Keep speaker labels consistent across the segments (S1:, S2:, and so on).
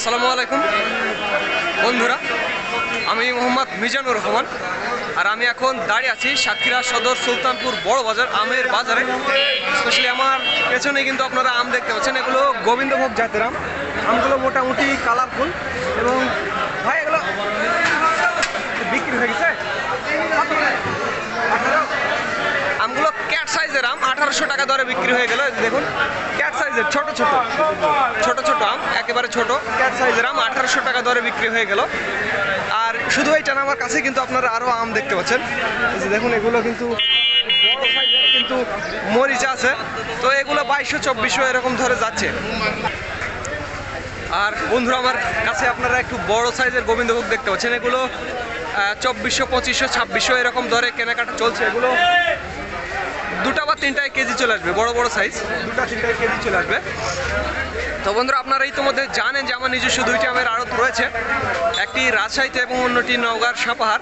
S1: আসসালামু আলাইকুম। বন্ধুরা, আমি মোহাম্মদ মিজানুর রহমান, আর আমি এখন দাঁড়িয়ে আছি সাতক্ষীরা সদর সুলতানপুর বড় বাজার, আমের বাজারে। স্পেশালি আমার পেছনে কিন্তু আপনারা আম দেখতে পাচ্ছেন, এগুলো গোবিন্দভোগ জাতের আম। আমগুলো মোটামুটি কালারফুল এবং ভাই এগুলো বিক্রি হয়ে গেছে আঠারো আমগুলো ক্যাট আঠারোশো টাকা দরে বিক্রি হয়ে গেল। দেখুন ক্যাট সাইজের ছোট ছোট। ছোট ছোট আম, একেবারে ছোট। ক্যাট সাইজের আম, আঠারোশো টাকা দরে বিক্রি হয়ে গেল। আর শুধু এইটা না আমার কাছে কিন্তু আপনারা আরও আম দেখতে পাচ্ছেন। দেখুন, এগুলো কিন্তু কিন্তু মরিচ আছে। তো এগুলো বাইশশো, চব্বিশশো এরকম ধরে যাচ্ছে। আর বন্ধুরা, আমার কাছে আপনারা একটু বড় সাইজের গোবিন্দভোগ দেখতে পাচ্ছেন। এগুলো চব্বিশশো, পঁচিশশো, ছাব্বিশশো এরকম দরে কেনাকাটা চলছে। এগুলো দুটা বা তিনটায় কেজি চলে আসবে বড় বড় সাইজ দুটা তিনটায় কেজি চলে আসবে। তো বন্ধুরা, আপনারা ইতিমধ্যে জানেন যে আমার নিজস্ব দুইটি আমের আড়ত রয়েছে। একটি রাজশাহীতে এবং অন্যটি নওগাঁর সাপাহার।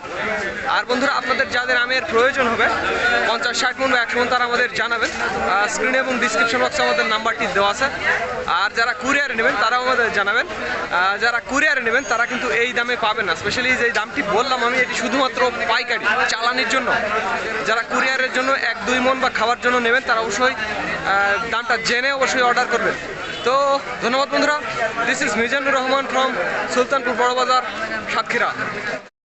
S1: আর বন্ধুরা, আপনাদের যাদের আমের প্রয়োজন হবে, পঞ্চাশ ষাট মন বা একশো মন, তারা আমাদের জানাবেন। স্ক্রিনে এবং ডিসক্রিপশন বক্সে আমাদের নাম্বারটি দেওয়া আছে। আর যারা কুরিয়ারে নেবেন, তারাও আমাদের জানাবেন। যারা কুরিয়ারে নেবেন, তারা কিন্তু এই দামে পাবেন না। স্পেশালি যে দামটি বললাম আমি, এটি শুধুমাত্র পাইকারি, চালানির জন্য। যারা কুরিয়ারের জন্য এক, দুই মন বা খাওয়ার জন্য নেবেন, তারা অবশ্যই দামটা জেনে অবশ্যই অর্ডার করবেন। তো ধন্যবাদ বন্ধুরা। This is Mizanur Rahman from Sultanpur Barabazar Satkhira.